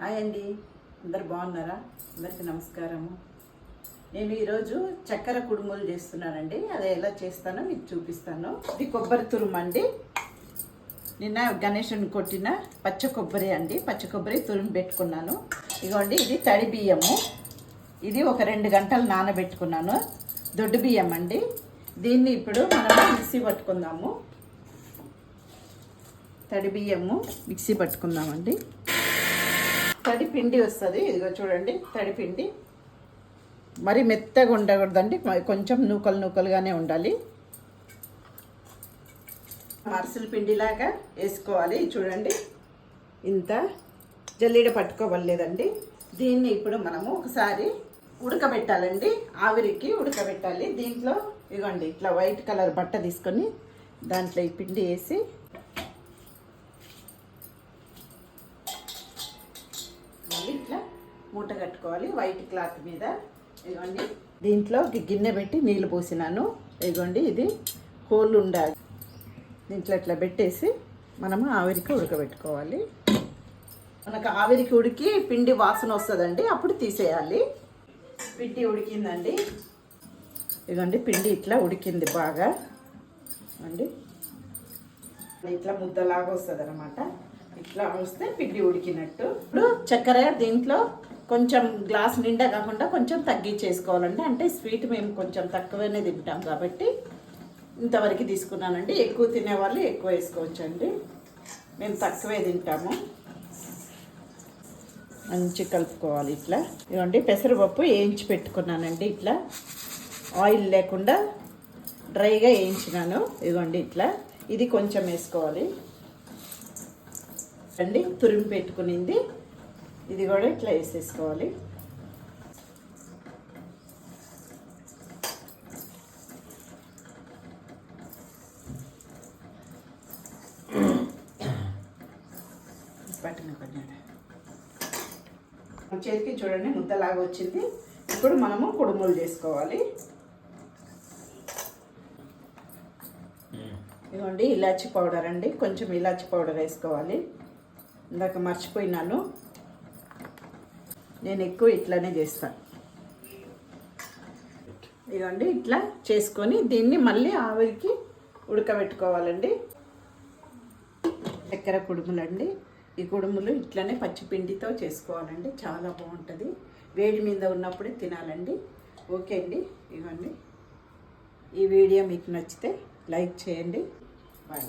Hi అండి. అందరు బాగున్నారా? అందరికీ నమస్కారము. నేను ఈరోజు చక్కెర కుడుములు చేస్తున్నానండి. అది ఎలా చేస్తానో మీకు చూపిస్తాను. ఇది కొబ్బరి తురుము అండి. నిన్న గణేషుని కొట్టిన పచ్చ కొబ్బరి అండి. పచ్చ కొబ్బరి తురుము పెట్టుకున్నాను. ఇగోండి ఇది తడి బియ్యము. ఇది ఒక రెండు గంటలు నానబెట్టుకున్నాను. దొడ్డు బియ్యం అండి. దీన్ని ఇప్పుడు మనం మిక్సీ పట్టుకుందాము. తడి బియ్యము మిక్సీ పట్టుకుందామండి. తడి పిండి వస్తుంది. ఇదిగో చూడండి తడి పిండి. మరి మెత్తగా ఉండకూడదండి. కొంచెం నూకలు నూకలుగానే ఉండాలి. మరసల పిండిలాగా వేసుకోవాలి. చూడండి. ఇంత జల్లీడ పట్టుకోవలేదండి దీన్ని ఇప్పుడు మనము ఒకసారి ఉడకబెట్టాలండి. ఆవిరికి ఉడకబెట్టాలి. దీంట్లో ఇదిగోండి ఇట్లా వైట్ కలర్ బట్ట తీసుకొని దాంట్లో ఈ పిండి వేసి మూట కట్టుకోవాలి వైట్ క్లాత్ మీద. ఇదిగోండి. దీంట్లో గిన్నె పెట్టి నీళ్ళు పోసినాను. ఇదిగోండి ఇది హోల్ ఉండాలి. దీంట్లో ఇట్లా పెట్టేసి మనము ఆవిరికి ఉడకబెట్టుకోవాలి. మనకు ఆవిరికి ఉడికి పిండి వాసన వస్తుందండి అప్పుడు తీసేయాలి. పిండి ఉడికిందండి. ఇదిగోండి పిండి ఇట్లా ఉడికింది బాగా. అండి ఇట్లా ముద్దలాగా వస్తుంది అనమాట ఇట్లా వస్తే పిండి ఉడికినట్టు. ఇప్పుడు చక్కెర దీంట్లో కొంచెం గ్లాస్ నిండా కాకుండా కొంచెం తగ్గించేసుకోవాలండి. అంటే స్వీట్ మేము కొంచెం తక్కువనే తింటాం కాబట్టి ఇంతవరకు తీసుకున్నానండి. ఎక్కువ తినేవాళ్ళు ఎక్కువ వేసుకోవచ్చండి. మేము తక్కువే తింటాము. మంచి కలుపుకోవాలి ఇట్లా. ఇవ్వండి పెసరపప్పు వేయించి పెట్టుకున్నానండి ఇట్లా. ఆయిల్ లేకుండా డ్రైగా వేయించినాను. ఇదిగోండి ఇట్లా. ఇది కొంచెం వేసుకోవాలి. అండి తురిమి పెట్టుకునింది. ఇది కూడా ఇట్లా వేసేసుకోవాలి. పట్టిన చేతికి చూడండి ముద్దలాగా వచ్చింది. ఇప్పుడు మనము కుడుములు చేసుకోవాలి. ఇదిగోండి ఇలాచి పౌడర్ అండి. కొంచెం ఇలాచి పౌడర్ వేసుకోవాలి. ఇందాక మర్చిపోయినాను. నేను ఎక్కువ ఇట్లానే చేస్తాను ఇదిగోండి ఇట్లా చేసుకొని దీన్ని మళ్ళీ ఆవిరికి ఉడకబెట్టుకోవాలండి. చక్కెర కుడుములండి. ఈ కుడుములు ఇట్లనే పచ్చిపిండితో చేసుకోవాలండి. చాలా బాగుంటుంది. వేడి మీద ఉన్నప్పుడే తినాలండి. ఓకే అండి ఇవ్వండి ఈ వీడియో మీకు నచ్చితే లైక్ చేయండి. బాయ్.